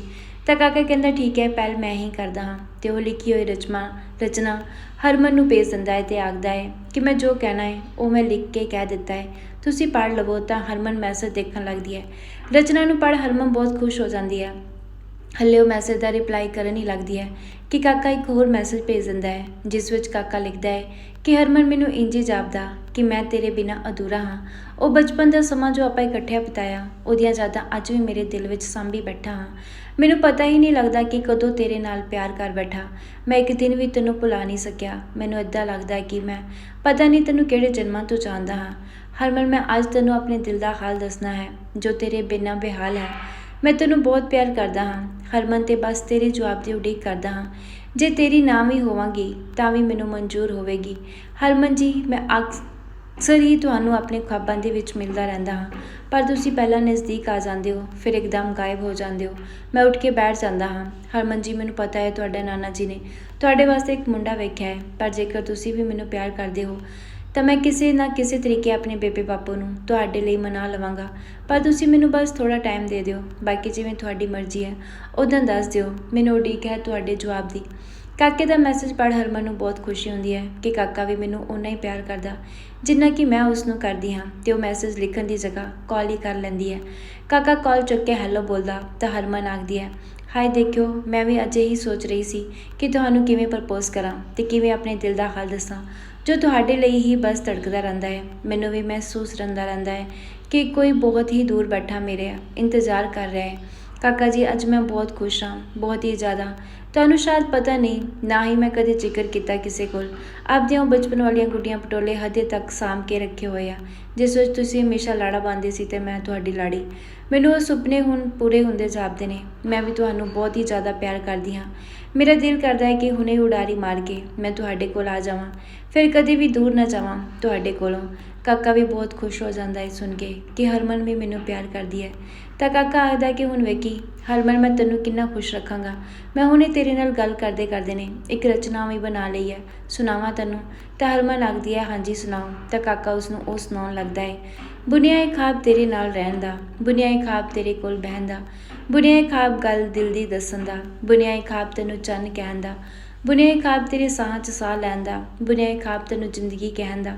ਤਾਂ ਕਾਕਾ ਕਹਿੰਦਾ, ਠੀਕ ਹੈ, ਪਹਿਲ ਮੈਂ ਹੀ ਕਰਦਾ ਹਾਂ। ਤੇ ਉਹ ਲਿਖੀ ਹੋਈ ਰਚਨਾ ਰਚਨਾ ਹਰਮਨ ਨੂੰ ਭੇਜ ਦਿੰਦਾ ਹੈ ਤੇ ਆਖਦਾ ਹੈ ਕਿ ਮੈਂ ਜੋ ਕਹਿਣਾ ਹੈ, ਉਹ ਮੈਂ ਲਿਖ ਕੇ ਕਹਿ ਦਿੱਤਾ ਹੈ। ਤੁਸੀਂ ਪੜ੍ਹ ਲਵੋ, ਤਾਂ ਹਰਮਨ ਮੈਸੇਜ ਦੇਖਣ ਲੱਗਦੀ ਹੈ। ਰਚਨਾ ਨੂੰ ਪੜ੍ਹ ਹਰਮਨ ਬਹੁਤ ਖੁਸ਼ ਹੋ ਜਾਂਦੀ ਹੈ। ਹੱਲੇ ਉਹ ਮੈਸੇਜ ਦਾ ਰਿਪਲਾਈ ਕਰਨ ਹੀ ਲੱਗਦੀ ਹੈ ਕਿ ਕਾਕਾ ਇੱਕ ਹੋਰ ਮੈਸੇਜ ਭੇਜ ਦਿੰਦਾ ਹੈ, ਜਿਸ ਵਿੱਚ ਕਾਕਾ ਲਿਖਦਾ ਹੈ ਕਿ ਹਰਮਨ ਮੈਨੂੰ ਇੰਜ ਹੀ ਜਾਪਦਾ ਕਿ ਮੈਂ ਤੇਰੇ ਬਿਨਾ ਅਧੂਰਾ ਹਾਂ। ਉਹ ਬਚਪਨ ਦਾ ਸਮਾਂ ਜੋ ਆਪਾਂ ਇਕੱਠਿਆਂ ਬਿਤਾਇਆ, ਉਹਦੀਆਂ ਯਾਦਾਂ ਅੱਜ ਵੀ ਮੇਰੇ ਦਿਲ ਵਿੱਚ ਸਾਂਭੀ ਬੈਠਾ ਹਾਂ। ਮੈਨੂੰ ਪਤਾ ਹੀ ਨਹੀਂ ਲੱਗਦਾ ਕਿ ਕਦੋਂ ਤੇਰੇ ਨਾਲ ਪਿਆਰ ਕਰ ਬੈਠਾ। ਮੈਂ ਇੱਕ ਦਿਨ ਵੀ ਤੈਨੂੰ ਭੁਲਾ ਨਹੀਂ ਸਕਿਆ। ਮੈਨੂੰ ਇਦਾਂ ਲੱਗਦਾ ਕਿ ਮੈਂ ਪਤਾ ਨਹੀਂ ਤੈਨੂੰ ਕਿਹੜੇ ਜਨਮਾਂ ਤੋਂ ਜਾਣਦਾ ਹਾਂ। ਹਰਮਨ, ਮੈਂ ਅੱਜ ਤੈਨੂੰ ਆਪਣੇ ਦਿਲ ਦਾ ਹਾਲ ਦੱਸਣਾ ਹੈ, ਜੋ ਤੇਰੇ ਬਿਨਾ ਬੇਹਾਲ ਹੈ। ਮੈਂ ਤੈਨੂੰ ਬਹੁਤ ਪਿਆਰ ਕਰਦਾ ਹਾਂ। ਹਰਮਨ ਤੇ ਬਸ ਤੇਰੇ ਜਵਾਬ ਦੀ ਉਡੀਕ ਕਰਦਾ ਹਾਂ। ਜੇ ਤੇਰੀ ਨਾ ਵੀ ਹੋਵਾਂਗੀ, ਤਾਂ ਵੀ ਮੈਨੂੰ ਮਨਜ਼ੂਰ ਹੋਵੇਗੀ। ਹਰਮਨ ਜੀ, ਮੈਂ ਅਕਸਰ ਹੀ ਤੁਹਾਨੂੰ ਆਪਣੇ ਖੁਆਬਾਂ ਦੇ ਵਿੱਚ ਮਿਲਦਾ ਰਹਿੰਦਾ ਹਾਂ। ਪਰ ਤੁਸੀਂ ਪਹਿਲਾਂ ਨਜ਼ਦੀਕ ਆ ਜਾਂਦੇ ਹੋ, ਫਿਰ ਇੱਕਦਮ ਗਾਇਬ ਹੋ ਜਾਂਦੇ ਹੋ। ਮੈਂ ਉੱਠ ਕੇ ਬੈਠ ਜਾਂਦਾ ਹਾਂ। ਹਰਮਨ ਜੀ, ਮੈਨੂੰ ਪਤਾ ਹੈ ਤੁਹਾਡੇ ਨਾਨਾ ਜੀ ਨੇ ਤੁਹਾਡੇ ਵਾਸਤੇ ਇੱਕ ਮੁੰਡਾ ਵੇਖਿਆ ਹੈ। ਪਰ ਜੇਕਰ ਤੁਸੀਂ ਵੀ ਮੈਨੂੰ ਪਿਆਰ ਕਰਦੇ ਹੋ ਤਾਂ ਮੈਂ ਕਿਸੇ ਨਾ ਕਿਸੇ ਤਰੀਕੇ ਆਪਣੇ ਬੇਬੇ ਬਾਪੂ ਨੂੰ ਤੁਹਾਡੇ ਲਈ ਮਨਾ ਲਵਾਂਗਾ। ਪਰ ਤੁਸੀਂ ਮੈਨੂੰ ਬਸ ਥੋੜਾ ਟਾਈਮ ਦੇ ਦਿਓ। ਬਾਕੀ ਜਿਵੇਂ ਤੁਹਾਡੀ ਮਰਜ਼ੀ ਹੈ ਉਦੋਂ ਦੱਸ ਦਿਓ। ਮੈਨੂੰ ਉਡੀਕ ਹੈ ਤੁਹਾਡੇ ਜਵਾਬ ਦੀ। ਕਾਕੇ ਦਾ ਮੈਸੇਜ ਪੜ੍ਹ ਹਰਮਨ ਨੂੰ ਬਹੁਤ ਖੁਸ਼ੀ ਹੁੰਦੀ ਹੈ ਕਿ ਕਾਕਾ ਵੀ ਮੈਨੂੰ ਓਨਾ ਹੀ ਪਿਆਰ ਕਰਦਾ, ਜਿੰਨਾ ਕਿ ਮੈਂ ਉਸ ਨੂੰ ਕਰਦੀ ਹਾਂ ਤੇ ਉਹ ਮੈਸੇਜ ਲਿਖਣ ਦੀ ਜਗ੍ਹਾ ਕਾਲ ਹੀ ਕਰ ਲੈਂਦੀ ਹੈ। ਕਾਕਾ ਕਾਲ ਚੁੱਕ ਕੇ ਹੈਲੋ ਬੋਲਦਾ ਤਾਂ ਹਰਮਨ ਆਖਦੀ ਹੈ, ਹਾਏ ਦੇਖਿਓ, ਮੈਂ ਵੀ ਅੱਜ ਇਹੀ ਸੋਚ ਰਹੀ ਸੀ ਕਿ ਤੁਹਾਨੂੰ ਕਿਵੇਂ ਪ੍ਰਪੋਜ਼ ਕਰਾਂ ਤੇ ਕਿਵੇਂ ਆਪਣੇ ਦਿਲ ਦਾ ਹਾਲ ਦੱਸਾਂ। ਜੋ ਤੁਹਾਡੇ ਲਈ ਹੀ ਬਸ ਧੜਕਦਾ ਰਹਿੰਦਾ ਹੈ, ਮੈਨੂੰ ਵੀ ਮਹਿਸੂਸ ਰਹਿੰਦਾ ਰਹਿੰਦਾ ਹੈ ਕਿ ਕੋਈ ਬਹੁਤ ਹੀ ਦੂਰ ਬੈਠਾ ਮੇਰੇ ਇੰਤਜ਼ਾਰ ਕਰ ਰਿਹਾ ਹੈ। ਕਾਕਾ ਜੀ, ਅੱਜ ਮੈਂ ਬਹੁਤ ਖੁਸ਼ ਹਾਂ, ਬਹੁਤ ਹੀ ਜ਼ਿਆਦਾ। ਤੁਹਾਨੂੰ ਸ਼ਾਇਦ ਪਤਾ ਨਹੀਂ, ਨਾ ਹੀ ਮੈਂ ਕਦੇ ਜ਼ਿਕਰ ਕੀਤਾ ਕਿਸੇ ਕੋਲ। ਆਪਦੀਆਂ ਉਹ ਬਚਪਨ ਵਾਲੀਆਂ ਗੁੱਡੀਆਂ ਪਟੋਲੇ ਹਜੇ ਤੱਕ ਸਾਂਭ ਕੇ ਰੱਖੇ ਹੋਏ ਆ। ਜਿਸ ਵਿੱਚ ਤੁਸੀਂ ਹਮੇਸ਼ਾ ਲਾੜਾ ਬੰਦੇ ਸੀ ਤੇ ਮੈਂ ਤੁਹਾਡੀ ਲਾੜੀ। ਮੈਨੂੰ ਉਹ ਸੁਪਨੇ ਹੁਣ ਪੂਰੇ ਹੁੰਦੇ ਜਾਪਦੇ ਨੇ। ਮੈਂ ਵੀ ਤੁਹਾਨੂੰ ਬਹੁਤ ਹੀ ਜ਼ਿਆਦਾ ਪਿਆਰ ਕਰਦੀ ਹਾਂ। ਮੇਰਾ ਦਿਲ ਕਰਦਾ ਹੈ ਕਿ ਹੁਣੇ ਉਡਾਰੀ ਮਾਰ ਕੇ ਮੈਂ ਤੁਹਾਡੇ ਕੋਲ ਆ ਜਾਵਾਂ। ਫਿਰ ਕਦੇ ਵੀ ਦੂਰ ਨਾ ਜਾਵਾਂ ਤੁਹਾਡੇ ਕੋਲੋਂ। ਕਾਕਾ ਵੀ ਬਹੁਤ ਖੁਸ਼ ਹੋ ਜਾਂਦਾ ਹੈ ਸੁਣ ਕੇ ਕਿ ਹਰਮਨ ਵੀ ਮੈਨੂੰ ਪਿਆਰ ਕਰਦੀ ਹੈ। ਤਾਂ ਕਾਕਾ ਆਖਦਾ ਕਿ ਹੁਣ ਵੇਖੀ, ਹਰਮਨ ਮੈਂ ਤੈਨੂੰ ਕਿੰਨਾ ਖੁਸ਼ ਰੱਖਾਂਗਾ। ਮੈਂ ਹੁਣੇ ਤੇਰੇ ਨਾਲ ਗੱਲ ਕਰਦੇ ਕਰਦੇ ਨੇ ਇੱਕ ਰਚਨਾ ਵੀ ਬਣਾ ਲਈ ਹੈ, ਸੁਣਾਵਾਂ ਤੈਨੂੰ? ਤਾਂ ਹਰਮਨ ਆਖਦੀ ਹੈ, ਹਾਂਜੀ ਸੁਣਾਓ। ਤਾਂ ਕਾਕਾ ਉਸ ਨੂੰ ਉਹ ਸੁਣਾਉਣ ਲੱਗਦਾ ਹੈ ਬੁਨਿਆ ਇਹ ਖਾਬ ਤੇਰੇ ਨਾਲ ਰਹਿਣ ਦਾ ਬੁਨਿਆਈ ਇਹ ਖਾਬ ਤੇਰੇ ਕੋਲ ਬਹਿਣ ਦਾ ਬੁਨਿਆ ਇਹ ਖਾਬ ਗੱਲ ਦਿਲ ਦੀ ਦੱਸਣ ਦਾ ਬੁਨਿਆਈ ਖਾਬ ਤੈਨੂੰ ਚੰਨ ਕਹਿਣ ਦਾ ਬੁਨਿਆਈ ਇਹ ਖਾਬ ਤੇਰੇ ਸਾਹ 'ਚ ਸਾਹ ਲੈਂਦਾ ਦਾ ਬੁਨਿਆ ਖਾਬ ਤੈਨੂੰ ਜ਼ਿੰਦਗੀ ਕਹਿਣ ਦਾ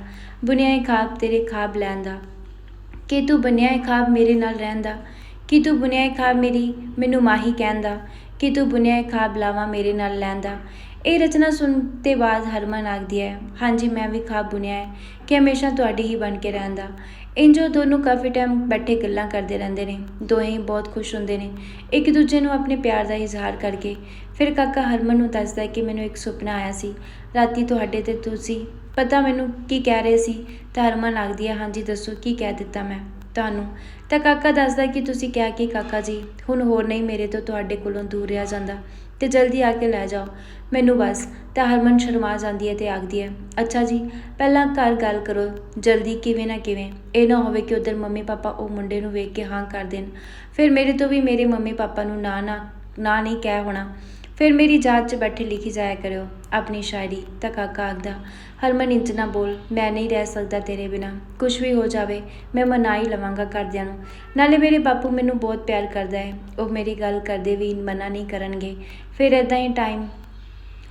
ਬੁਨਿਆ ਇਹ ਖਾਬ ਤੇਰੇ ਖਾਬ ਲੈਣ ਦਾ ਕਿ ਤੂੰ ਬਣਿਆ ਹੈ ਖਾਬ ਮੇਰੇ ਨਾਲ ਰਹਿੰਦਾ, ਕਿ ਤੂੰ ਬੁਨਿਆ ਹੈ ਖਾਬ ਮੇਰੀ ਮੈਨੂੰ ਮਾਹੀ ਕਹਿਣ ਦਾ ਕਿ ਤੂੰ ਬੁਨਿਆ ਹੈ ਖਾਬ ਲਾਵਾਂ ਮੇਰੇ ਨਾਲ ਲੈਂਦਾ। ਇਹ ਰਚਨਾ ਸੁਣ ਤੇ ਬਾਅਦ ਹਰਮਨ ਆਖਦੀ ਹੈ, ਹਾਂਜੀ, ਮੈਂ ਵੀ ਖਾਬ ਬੁਨਿਆ ਹੈ, ਕਿ ਹਮੇਸ਼ਾ ਤੁਹਾਡੀ ਹੀ ਬਣ ਕੇ ਰਹਿੰਦਾ। ਦਾ ਇੰਜੋ ਦੋਨੋਂ ਕਾਫੀ ਟਾਈਮ ਬੈਠੇ ਗੱਲਾਂ ਕਰਦੇ ਰਹਿੰਦੇ ਨੇ, ਦੋਹੇ ਬਹੁਤ ਖੁਸ਼ ਹੁੰਦੇ ਨੇ। ਇੱਕ ਦੂਜੇ ਨੂੰ ਆਪਣੇ ਪਿਆਰ ਦਾ ਇਜ਼ਹਾਰ ਕਰਕੇ, ਫਿਰ ਕਾਕਾ ਹਰਮਨ ਨੂੰ ਦੱਸਦਾ ਕਿ ਮੈਨੂੰ ਇੱਕ ਸੁਪਨਾ ਆਇਆ ਸੀ। ਰਾਤੀ ਤੁਹਾਡੇ ਤੇ ਤੁਸੀਂ ਪਤਾ ਮੈਨੂੰ ਕੀ ਕਹਿ ਰਹੇ ਸੀ? ਤਾਂ ਹਰਮਨ ਆਖਦੀ ਹੈ ਹਾਂਜੀ, ਦੱਸੋ ਕੀ ਕਹਿ ਦਿੱਤਾ ਮੈਂ ਤੁਹਾਨੂੰ? ਤਾਂ ਕਾਕਾ ਦੱਸਦਾ ਕਿ ਤੁਸੀਂ ਕਿਹਾ ਕਿ ਕਾਕਾ ਜੀ, ਹੁਣ ਹੋਰ ਨਹੀਂ ਮੇਰੇ ਤੋਂ ਤੁਹਾਡੇ ਕੋਲੋਂ ਦੂਰ ਰਿਹਾ ਜਾਂਦਾ। ਤੇ ਜਲਦੀ ਆ ਕੇ ਲੈ ਜਾਓ। ਮੈਨੂੰ ਬਸ, ਤਾਂ ਹਰਮਨ ਸ਼ਰਮਾ ਜਾਂਦੀ ਹੈ ਤੇ ਆਖਦੀ ਹੈ, ਅੱਛਾ ਜੀ, ਪਹਿਲਾਂ ਘਰ ਗੱਲ ਕਰੋ, ਜਲਦੀ ਕਿਵੇਂ ਨਾ ਕਿਵੇਂ। ਇਹ ਨਾ ਹੋਵੇ ਕਿ ਉਧਰ ਮੰਮੀ ਪਾਪਾ ਉਹ ਮੁੰਡੇ ਨੂੰ ਵੇਖ ਕੇ ਹਾਂ ਕਰ ਦੇਣ। ਫਿਰ ਮੇਰੇ ਤੋਂ ਵੀ ਮੇਰੇ ਮੰਮੀ ਪਾਪਾ ਨੂੰ ਨਾ ਨਾ ਨਾ ਨਹੀਂ ਕਹਿ ਹੋਣਾ। ਫਿਰ ਮੇਰੀ ਜਾਤ 'ਚ ਬੈਠੇ ਲਿਖੀ ਜਾਇਆ ਕਰਿਓ, ਆਪਣੀ ਸ਼ਾਇਰੀ, ਤਾਂ ਕਾਕਾ ਆਖਦਾ, ਹਰਮਨ ਇੰਜ ਨਾ ਬੋਲ, ਮੈਂ ਨਹੀਂ ਰਹਿ ਸਕਦਾ ਤੇਰੇ ਬਿਨਾ। ਕੁਝ ਵੀ ਹੋ ਜਾਵੇ, ਮੈਂ ਮਨਾ ਹੀ ਲਵਾਂਗਾ ਘਰਦਿਆਂ ਨੂੰ। ਨਾਲੇ ਮੇਰੇ ਬਾਪੂ ਮੈਨੂੰ ਬਹੁਤ ਪਿਆਰ ਕਰਦਾ ਹੈ। ਉਹ ਮੇਰੀ ਗੱਲ ਕਰਦੇ ਵੀ ਮਨਾ ਨਹੀਂ ਕਰਨਗੇ। ਫਿਰ ਇਦਾਂ ਹੀ ਟਾਈਮ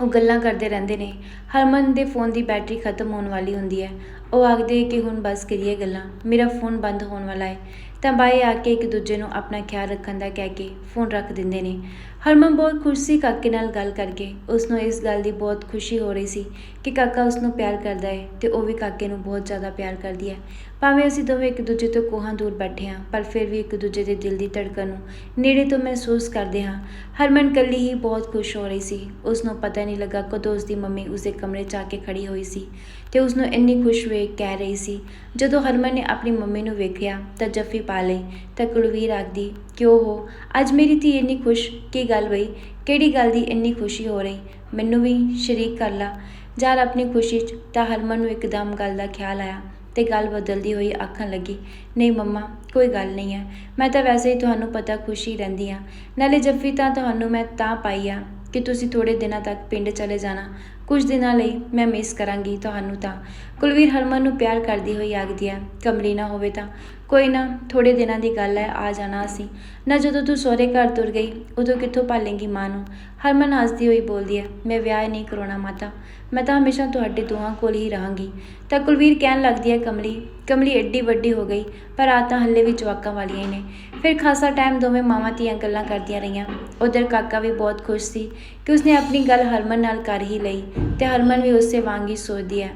ਉਹ ਗੱਲਾਂ ਕਰਦੇ ਰਹਿੰਦੇ ਨੇ। ਹਰਮਨ ਦੇ ਫੋਨ ਦੀ ਬੈਟਰੀ ਖਤਮ ਹੋਣ ਵਾਲੀ ਹੁੰਦੀ ਹੈ। ਉਹ ਆਖਦੇ ਕਿ ਹੁਣ ਬਸ ਕਰੀਏ ਗੱਲਾਂ। ਮੇਰਾ ਫੋਨ ਬੰਦ ਹੋਣ ਵਾਲਾ ਹੈ। ਤਾਂ ਬਾਏ ਆ ਕੇ ਇੱਕ ਦੂਜੇ ਨੂੰ ਆਪਣਾ ਖਿਆਲ ਰੱਖਣ ਦਾ ਕਹਿ ਕੇ ਫੋਨ ਰੱਖ ਦਿੰਦੇ ਨੇ। ਹਰਮਨ ਬਹੁਤ ਖੁਸ਼ ਸੀ ਕਾਕੇ ਨਾਲ ਗੱਲ ਕਰਕੇ। ਉਸ ਨੂੰ ਇਸ ਗੱਲ ਦੀ ਬਹੁਤ ਖੁਸ਼ੀ ਹੋ ਰਹੀ ਸੀ ਕਿ ਕਾਕਾ ਉਸ ਨੂੰ ਪਿਆਰ ਕਰਦਾ ਹੈ ਤੇ ਉਹ ਵੀ ਕਾਕੇ ਨੂੰ ਬਹੁਤ ਜ਼ਿਆਦਾ ਪਿਆਰ ਕਰਦੀ ਹੈ। ਭਾਵੇਂ ਅਸੀਂ ਦੋਵੇਂ ਇੱਕ ਦੂਜੇ ਤੋਂ ਕੋਹਾਂ ਦੂਰ ਬੈਠੇ ਹਾਂ, ਪਰ ਫਿਰ ਵੀ ਇੱਕ ਦੂਜੇ ਦੇ ਦਿਲ ਦੀ ਧੜਕਣ ਨੂੰ ਨੇੜੇ ਤੋਂ ਮਹਿਸੂਸ ਕਰਦੇ ਹਾਂ। ਹਰਮਨ ਕੱਲੀ ਹੀ ਬਹੁਤ ਖੁਸ਼ ਹੋ ਰਹੀ ਸੀ। ਉਸ ਨੂੰ ਪਤਾ ਨਹੀਂ ਲੱਗਾ ਕਦੋਂ ਉਸ ਦੀ ਮੰਮੀ ਉਸਦੇ ਕਮਰੇ 'ਚ ਆ ਕੇ ਖੜੀ ਹੋਈ ਸੀ ਤੇ ਉਸ ਨੂੰ ਇੰਨੀ ਖੁਸ਼ ਵੇਖ ਕਹਿ ਰਹੀ ਸੀ। ਜਦੋਂ ਹਰਮਨ ਨੇ ਆਪਣੀ ਮੰਮੀ ਨੂੰ ਵੇਖਿਆ ਤਾਂ ਜੱਫੀ ਪਾ ਲਈ, ਤਾਂ ਕੁਲਵੀਰ ਆਖਦੀ ਕਿਉਂ ਹੋ? ਅੱਜ ਮੇਰੀ ਧੀ ਇੰਨੀ ਖੁਸ਼, ਕੀ ਗੱਲ ਬਈ? ਕਿਹੜੀ ਗੱਲ ਦੀ ਇੰਨੀ ਖੁਸ਼ੀ ਹੋ ਰਹੀ? ਮੈਨੂੰ ਵੀ ਸ਼ਰੀਕ ਕਰ ਲਾ। ਯਾਰ ਆਪਣੀ ਖੁਸ਼ੀ 'ਚ ਤਾਂ ਹਰਮਨ ਨੂੰ ਇੱਕਦਮ ਗੱਲ ਦਾ ਖਿਆਲ ਆਇਆ ਤੇ ਗੱਲ ਬਦਲਦੀ ਹੋਈ ਆਖਣ ਲੱਗੀ, ਨਹੀਂ ਮੰਮਾ, ਕੋਈ ਗੱਲ ਨਹੀਂ ਹੈ ਮੈਂ ਤਾਂ ਵੈਸੇ ਹੀ ਤੁਹਾਨੂੰ ਪਤਾ ਖੁਸ਼ੀ ਰਹਿੰਦੀ ਆ। ਨਾਲੇ ਜੱਫੀ ਤਾਂ ਤੁਹਾਨੂੰ ਮੈਂ ਤਾਂ ਪਾਈ ਆ ਕਿ ਤੁਸੀਂ ਥੋੜੇ ਦਿਨਾਂ ਤੱਕ ਪਿੰਡ ਚਲੇ ਜਾਣਾ। ਕੁਝ ਦਿਨਾਂ ਲਈ ਮੈਂ ਮਿਸ ਕਰਾਂਗੀ ਤੁਹਾਨੂੰ ਤਾਂ। ਕੁਲਵੀਰ ਹਰਮਨ ਨੂੰ ਪਿਆਰ ਕਰਦੀ ਹੋਈ ਆਖਦੀ ਹੈ, ਕਮਲੀ ਨਾ ਹੋਵੇ ਤਾਂ। ਕੋਈ ਨਾ ਥੋੜੇ ਦਿਨਾਂ ਦੀ ਗੱਲ ਹੈ, ਆ ਜਾਣਾ ਅਸੀਂ। ਨਾ ਜਦੋਂ ਤੂੰ ਸਹੁਰੇ ਘਰ ਤੁਰ ਗਈ, ਉਦੋਂ ਕਿੱਥੋਂ ਪਾਲੇਂਗੀ ਮਾਂ ਨੂੰ? ਹਰਮਨ ਹੱਸਦੀ ਹੋਈ ਬੋਲਦੀ ਹੈ, ਮੈਂ ਵਿਆਹ ਨਹੀਂ ਕਰਾਉਣਾ ਮਾਤਾ। ਮੈਂ ਤਾਂ ਹਮੇਸ਼ਾ ਤੁਹਾਡੇ ਦੋਹਾਂ ਕੋਲ ਹੀ ਰਹਾਂਗੀ। ਤਾਂ ਕੁਲਵੀਰ ਕਹਿਣ ਲੱਗਦੀ ਹੈ, ਕਮਲੀ ਕਮਲੀ ਐਡੀ ਵੱਡੀ ਹੋ ਗਈ, ਪਰ ਆ ਤਾਂ ਹੱਲੇ ਵੀ ਜਵਾਕਾਂ ਵਾਲੀਆਂ ਹੀ ਨੇ। ਫਿਰ ਖਾਸਾ ਟਾਈਮ ਦੋਵੇਂ ਮਾਵਾਂ ਧੀਆਂ ਗੱਲਾਂ ਕਰਦੀਆਂ ਰਹੀਆਂ। ਉਧਰ ਕਾਕਾ ਵੀ ਬਹੁਤ ਖੁਸ਼ ਸੀ ਕਿ ਉਸਨੇ ਆਪਣੀ ਗੱਲ ਹਰਮਨ ਨਾਲ ਕਰ ਹੀ ਲਈ ਤੇ ਹਰਮਨ ਵੀ ਉਸੇ ਵਾਂਗ ਹੀ ਸੋਚਦੀ ਹੈ।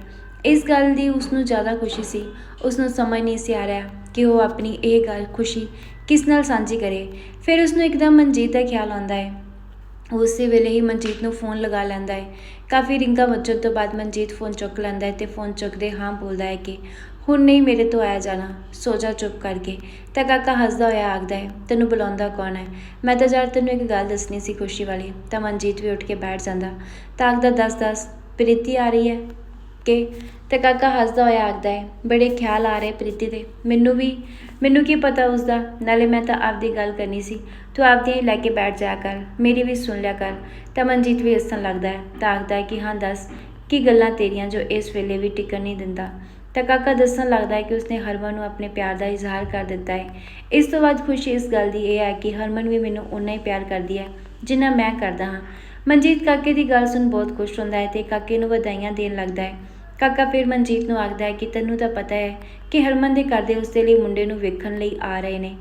ਇਸ ਗੱਲ ਦੀ ਉਸ ਨੂੰ ਜ਼ਿਆਦਾ ਖੁਸ਼ੀ ਸੀ। ਉਸ ਨੂੰ ਸਮਝ ਨਹੀਂ ਸੀ ਆ ਰਿਹਾ ਕਿ ਉਹ ਆਪਣੀ ਇਹ ਗੱਲ ਖੁਸ਼ੀ ਕਿਸ ਨਾਲ ਸਾਂਝੀ ਕਰੇ। ਫਿਰ ਉਸ ਨੂੰ ਇੱਕਦਮ ਮਨਜੀਤ ਦਾ ਖਿਆਲ ਆਉਂਦਾ ਹੈ। ਉਸੇ ਵੇਲੇ ਹੀ ਮਨਜੀਤ ਨੂੰ ਫੋਨ ਲਗਾ ਲੈਂਦਾ ਹੈ। ਕਾਫੀ ਰਿੰਗਾਂ ਵੱਜਣ ਤੋਂ ਬਾਅਦ ਮਨਜੀਤ ਫੋਨ ਚੁੱਕ ਲੈਂਦਾ ਹੈ ਤੇ ਫੋਨ ਚੁੱਕਦੇ ਹਾਂ ਬੋਲਦਾ ਹੈ ਕਿ ਹੁਣ ਨਹੀਂ ਮੇਰੇ ਤੋਂ ਆਇਆ ਜਾਣਾ। ਸੋ ਜਾ ਚੁੱਪ ਕਰਕੇ। ਤਾਂ ਕਾਕਾ ਹੱਸਦਾ ਹੋਇਆ ਆਖਦਾ ਹੈ, ਤੈਨੂੰ ਬੁਲਾਉਂਦਾ ਕੌਣ ਹੈ? ਮੈਂ ਤਾਂ ਯਾਰ ਤੈਨੂੰ ਇੱਕ ਗੱਲ ਦੱਸਣੀ ਸੀ ਖੁਸ਼ੀ ਵਾਲੀ। ਤਾਂ ਮਨਜੀਤ ਵੀ ਉੱਠ ਕੇ ਬੈਠ ਜਾਂਦਾ। ਤਾਂ ਆਖਦਾ, ਦੱਸ ਦੱਸ, ਪ੍ਰੀਤੀ ਆ ਰਹੀ ਹੈ? ਕਿ ਤੇ ਕਾਕਾ ਹੱਸਦਾ ਹੋਇਆ ਆਖਦਾ ਹੈ, ਬੜੇ ਖਿਆਲ ਆ ਰਹੇ ਪ੍ਰੀਤੀ ਦੇ। ਮੈਨੂੰ ਵੀ, ਮੈਨੂੰ ਕੀ ਪਤਾ ਉਸ ਦਾ ਨਾਲੇ ਮੈਂ ਤਾਂ ਆਪਦੀ ਗੱਲ ਕਰਨੀ ਸੀ। ਤੂੰ ਆਪਦੀ ਹੀ ਲੈ ਕੇ ਬੈਠ ਜਾ ਕਰ। ਮੇਰੀ ਵੀ ਸੁਣ ਲਿਆ ਕਰ। ਤਾਂ ਮਨਜੀਤ ਵੀ ਹੱਸਣ ਲੱਗਦਾ ਹੈ। ਤਾਂ ਆਖਦਾ ਹੈ ਕਿ, ਹਾਂ, ਦੱਸ, ਕੀ ਗੱਲਾਂ ਤੇਰੀਆਂ ਜੋ ਇਸ ਵੇਲੇ ਵੀ ਟਿਕਣ ਨਹੀਂ ਦਿੰਦਾ? ਤਾਂ ਕਾਕਾ ਦੱਸਣ ਲੱਗਦਾ ਹੈ ਕਿ ਉਸਨੇ ਹਰਮਨ ਨੂੰ ਆਪਣੇ ਪਿਆਰ ਦਾ ਇਜ਼ਹਾਰ ਕਰ ਦਿੱਤਾ ਹੈ। ਇਸ ਤੋਂ ਬਾਅਦ ਖੁਸ਼ੀ ਇਸ ਗੱਲ ਦੀ ਇਹ ਹੈ ਕਿ ਹਰਮਨ ਵੀ ਮੈਨੂੰ ਉਨਾ ਹੀ ਪਿਆਰ ਕਰਦੀ ਹੈ, ਜਿੰਨਾ ਮੈਂ ਕਰਦਾ ਹਾਂ। ਮਨਜੀਤ ਕਾਕੇ ਦੀ ਗੱਲ ਸੁਣ ਬਹੁਤ ਖੁਸ਼ ਹੁੰਦਾ ਹੈ ਤੇ ਕਾਕੇ ਨੂੰ ਵਧਾਈਆਂ ਦੇਣ ਲੱਗਦਾ ਹੈ। ਕਾਕਾ ਫਿਰ ਮਨਜੀਤ ਨੂੰ ਆਖਦਾ ਹੈ ਕਿ ਤੈਨੂੰ ਤਾਂ ਪਤਾ ਹੈ ਕਿ ਹਰਮਨ ਦੇ ਘਰ ਦੇ ਉਸਦੇ ਲਈ ਮੁੰਡੇ ਨੂੰ ਵੇਖਣ ਲਈ ਆ ਰਹੇ ਨੇ।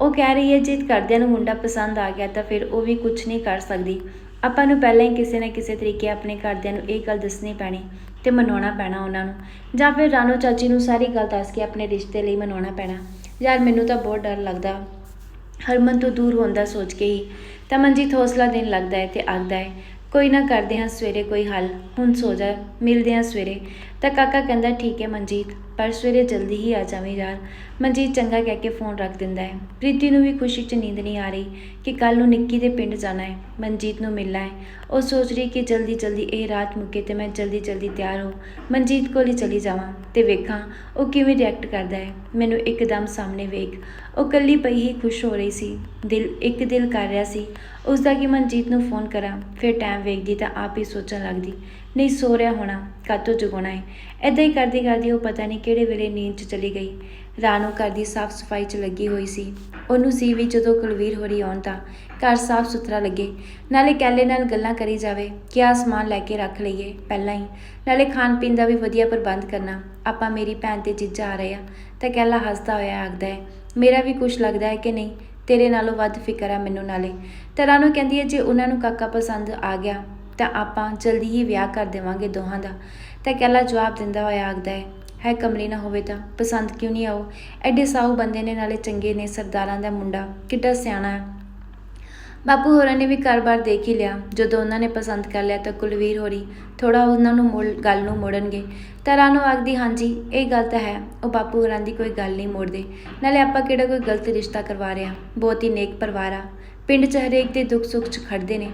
ਉਹ ਕਹਿ ਰਹੀ ਹੈ, ਜੇ ਘਰਦਿਆਂ ਨੂੰ ਮੁੰਡਾ ਪਸੰਦ ਆ ਗਿਆ ਤਾਂ ਫਿਰ ਉਹ ਵੀ ਕੁਝ ਨਹੀਂ ਕਰ ਸਕਦੀ। ਆਪਾਂ ਨੂੰ ਪਹਿਲਾਂ ਹੀ ਕਿਸੇ ਨਾ ਕਿਸੇ ਤਰੀਕੇ ਆਪਣੇ ਘਰਦਿਆਂ ਨੂੰ ਇਹ ਗੱਲ ਦੱਸਣੀ ਪੈਣੀ। ਤੇ ਮਨਾਉਣਾ ਪੈਣਾ ਉਹਨਾਂ ਨੂੰ। ਜਾਂ ਫਿਰ ਰਾਣੋ ਚਾਚੀ ਨੂੰ ਸਾਰੀ ਗੱਲ ਦੱਸ ਕੇ ਆਪਣੇ ਰਿਸ਼ਤੇ ਲਈ ਮਨਾਉਣਾ ਪੈਣਾ। ਯਾਰ ਮੈਨੂੰ ਤਾਂ ਬਹੁਤ ਡਰ ਲੱਗਦਾ। ਹਰਮਨ ਤੋਂ ਦੂਰ ਹੋਣ ਦਾ ਸੋਚ ਕੇ ਹੀ ਤਾਂ ਮਨਜੀਤ ਹੌਸਲਾ ਦੇਣ ਲੱਗਦਾ ਹੈ ਤੇ ਆਖਦਾ ਹੈ ਕੋਈ ਨਾ ਕਰਦੇ ਹਾਂ ਸਵੇਰੇ ਕੋਈ ਹੱਲ। ਹੁਣ ਸੋ ਜਾ, ਮਿਲਦੇ ਹਾਂ ਸਵੇਰੇ। ਤਾਂ ਕਾਕਾ ਕਹਿੰਦਾ, ਠੀਕ ਹੈ ਮਨਜੀਤ, ਪਰ ਸਵੇਰੇ ਜਲਦੀ ਹੀ ਆ ਜਾਵੇਂ ਯਾਰ। ਮਨਜੀਤ ਚੰਗਾ ਕਹਿ ਕੇ ਫੋਨ ਰੱਖ ਦਿੰਦਾ ਹੈ। ਪ੍ਰੀਤੀ ਨੂੰ ਵੀ ਖੁਸ਼ੀ 'ਚ ਨੀਂਦ ਨਹੀਂ ਆ ਰਹੀ ਕਿ ਕੱਲ ਨੂੰ ਨਿੱਕੀ ਦੇ ਪਿੰਡ ਜਾਣਾ ਹੈ। ਮਨਜੀਤ ਨੂੰ ਮਿਲਣਾ ਹੈ। ਉਹ ਸੋਚ ਰਹੀ ਕਿ ਜਲਦੀ ਜਲਦੀ ਇਹ ਰਾਤ ਮੁੱਕੇ ਤੇ ਮੈਂ ਜਲਦੀ ਜਲਦੀ ਤਿਆਰ ਹੋ, ਮਨਜੀਤ ਕੋਲ ਹੀ ਚਲੀ ਜਾਵਾਂ ਤੇ ਵੇਖਾਂ ਉਹ ਕਿਵੇਂ ਰਿਐਕਟ ਕਰਦਾ ਹੈ। ਮੈਨੂੰ ਇੱਕਦਮ ਸਾਹਮਣੇ ਵੇਖ ਉਹ ਕੱਲੀ ਪਈ ਹੀ ਖੁਸ਼ ਹੋ ਰਹੀ ਸੀ। ਦਿਲ, ਇੱਕ ਦਿਲ ਕਰ ਰਿਹਾ ਸੀ। ਉਸ ਦਾ ਕਿ ਮਨਜੀਤ ਨੂੰ ਫੋਨ ਕਰਾਂ, ਫਿਰ ਟਾਈਮ ਵੇਖਦੀ ਤਾਂ ਆਪ ਹੀ ਸੋਚਣ ਲੱਗਦੀ, ਨਹੀਂ, ਸੋ ਰਿਹਾ ਹੋਣਾ, ਕਾਤੋਂ ਜਗਾਉਣਾ ਹੈ ਐਦਾਂ ਹੀ ਕਰਦੀ ਕਰਦੀ ਉਹ ਪਤਾ ਨਹੀਂ ਕਿਹੜੇ ਵੇਲੇ ਨੀਂਦ 'ਚ ਚਲੀ ਗਈ। ਰਾਣੋ ਘਰ ਦੀ ਸਾਫ਼ ਸਫ਼ਾਈ 'ਚ ਲੱਗੀ ਹੋਈ ਸੀ। ਉਹਨੂੰ ਸੀ ਵੀ ਜਦੋਂ ਕੁਲਵੀਰ ਹੋਰੀ ਆਉਣ ਤਾਂ ਘਰ ਸਾਫ਼ ਸੁਥਰਾ ਲੱਗੇ। ਨਾਲੇ ਕੈਲੇ ਨਾਲ ਗੱਲਾਂ ਕਰੀ ਜਾਵੇ ਕਿ ਆਹ ਸਮਾਨ ਲੈ ਕੇ ਰੱਖ ਲਈਏ? ਪਹਿਲਾਂ ਹੀ। ਨਾਲੇ ਖਾਣ ਪੀਣ ਦਾ ਵੀ ਵਧੀਆ ਪ੍ਰਬੰਧ ਕਰਨਾ। ਆਪਾਂ ਮੇਰੀ ਭੈਣ ਤੇ ਜੀਜਾ ਆ ਰਹੇ ਆ ਤਾਂ ਕੈਲਾ ਹੱਸਦਾ ਹੋਇਆ ਆਖਦਾ ਹੈ ਮੇਰਾ ਵੀ ਕੁਝ ਲੱਗਦਾ ਹੈ ਕਿ ਨਹੀਂ, ਤੇਰੇ ਨਾਲੋਂ ਵੱਧ ਫਿਕਰ ਆ ਮੈਨੂੰ ਨਾਲੇ। ਤਾਂ ਰਾਣੋ ਕਹਿੰਦੀ ਹੈ, ਜੇ ਉਹਨਾਂ ਨੂੰ ਕਾਕਾ ਪਸੰਦ ਆ ਗਿਆ, ਤਾਂ ਆਪਾਂ ਜਲਦੀ ਹੀ ਵਿਆਹ ਕਰ ਦੇਵਾਂਗੇ ਦੋਹਾਂ ਦਾ। ਤਾਂ ਕਹਿਲਾ ਜਵਾਬ ਦਿੰਦਾ ਹੋਇਆ ਆਖਦਾ ਹੈ ਹੈ ਕਮਲੀ ਨਾ ਹੋਵੇ ਤਾਂ, ਪਸੰਦ ਕਿਉਂ ਨਹੀਂ ਆਓ? ਐਡੇ ਸਾਊ ਬੰਦੇ ਨੇ ਨਾਲੇ ਚੰਗੇ ਨੇ ਸਰਦਾਰਾਂ ਦਾ ਮੁੰਡਾ, ਕਿੱਡਾ ਸਿਆਣਾ ਹੈ। ਬਾਪੂ ਹੋਰਾਂ ਨੇ ਵੀ ਘਰ-ਬਾਰ ਦੇਖ ਹੀ ਲਿਆ। ਜਦੋਂ ਉਹਨਾਂ ਨੇ ਪਸੰਦ ਕਰ ਲਿਆ ਤਾਂ ਕੁਲਵੀਰ ਹੋਰੀ ਥੋੜਾ ਉਹਨਾਂ ਨੂੰ ਮੋੜ, ਗੱਲ ਨੂੰ ਮੋੜਨਗੇ। ਤਾਂ ਰਾਣੋ ਆਖਦੀ, ਹਾਂਜੀ, ਇਹ ਗੱਲ ਤਾਂ ਹੈ। ਉਹ ਬਾਪੂ ਹੋਰਾਂ ਦੀ ਕੋਈ ਗੱਲ ਨਹੀਂ ਮੋੜਦੇ। ਨਾਲੇ ਆਪਾਂ ਕਿਹੜਾ ਕੋਈ ਗਲਤ ਰਿਸ਼ਤਾ ਕਰਵਾ ਰਹੇ ਹਾਂ? ਬਹੁਤ ਹੀ ਨੇਕ ਪਰਿਵਾਰ ਆ। ਪਿੰਡ 'ਚ ਹਰੇਕ ਦੇ ਦੁੱਖ ਸੁੱਖ 'ਚ ਖੜਦੇ ਨੇ।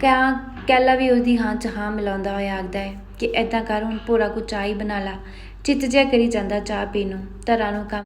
ਕਿਆ, ਕੈਲਾ ਵੀ ਉਸਦੀ ਹਾਂ 'ਚ ਹਾਂ ਮਿਲਾਉਂਦਾ ਹੋਇਆ ਆਖਦਾ ਹੈ ਕਿ ਐਦਾਂ ਕਰ, ਹੁਣ ਭੋਰਾ ਕੋ ਚਾਹ ਹੀ ਬਣਾ ਲਾ। ਚਿੱਤ ਜਿਹਾ ਕਰੀ ਜਾਂਦਾ ਚਾਹ ਪੀਣ ਨੂੰ। ਤਾਂ ਰਾਣੋ ਕੰਮ